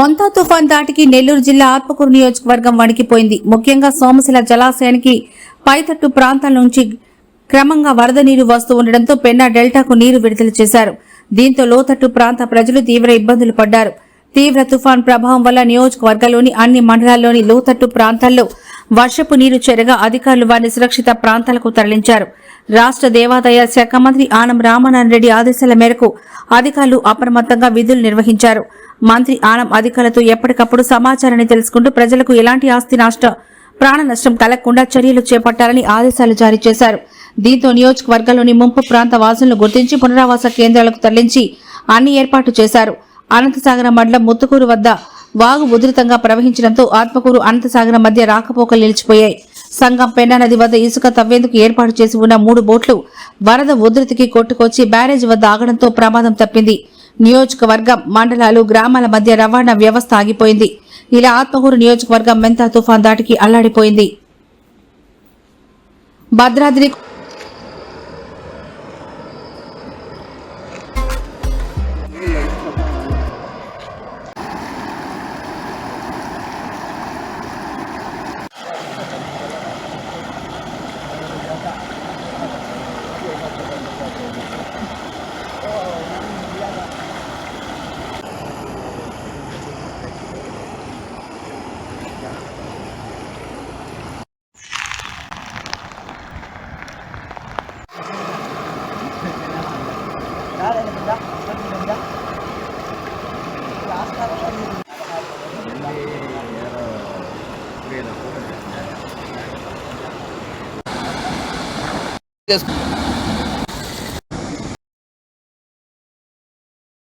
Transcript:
మొంతా తుఫాన్ దాటికి నెల్లూరు జిల్లా ఆత్మకూరు నియోజకవర్గం వణికిపోయింది. ముఖ్యంగా సోమశిల జలాశయానికి పైతట్టు ప్రాంతాల నుంచి క్రమంగా వరద నీరు వస్తూ ఉండడంతో పెన్నా డెల్టాకు నీరు విడుదల చేశారు. దీంతో లోతట్టు ప్రాంత ప్రజలు తీవ్ర ఇబ్బందులు పడ్డారు. తీవ్ర తుఫాన్ ప్రభావం వల్ల నియోజకవర్గంలోని అన్ని మండలాల్లోని లోతట్టు ప్రాంతాల్లో వర్షపు నీరు చేరగా అధికారులు వారిని సురక్షిత ప్రాంతాలకు తరలించారు. రాష్ట్ర దేవాదాయ శాఖ మంత్రి ఆనం రామనారాయణ రెడ్డి ఆదేశాల మేరకు అధికారులు అప్రమత్తంగా విధులు నిర్వహించారు. మంత్రి ఆనం అధికారులతో ఎప్పటికప్పుడు సమాచారాన్ని తెలుసుకుంటూ ప్రజలకు ఎలాంటి ఆస్తి నష్ట ప్రాణ నష్టం కలగకుండా చర్యలు చేపట్టాలని ఆదేశాలు జారీ చేశారు. దీంతో నియోజకవర్గంలోని ముంపు ప్రాంత వాసులను గుర్తించి పునరావాస కేంద్రాలకు తరలించి అన్ని ఏర్పాట్లు చేశారు. అనంతసాగర మండలం ముత్తుకూరు వద్ద వాగు ఉధృతంగా ప్రవహించడంతో ఆత్మకూరు అనంతసాగర మధ్య రాకపోకలు నిలిచిపోయాయి. సంగం పెన్నా నది వద్ద ఇసుక తవ్వేందుకు ఏర్పాటు చేసి ఉన్న మూడు బోట్లు వరద ఉధృతికి కొట్టుకొచ్చి బ్యారేజ్ వద్ద ఆగడంతో ప్రమాదం తప్పింది. నియోజకవర్గం మండలాలు గ్రామాల మధ్య రవాణా వ్యవస్థ ఆగిపోయింది. ఇలా ఆత్మకూరు నియోజకవర్గం మెంతా తుఫాన్ దాటికి అల్లాడిపోయింది. భద్రాద్రి చేసుకో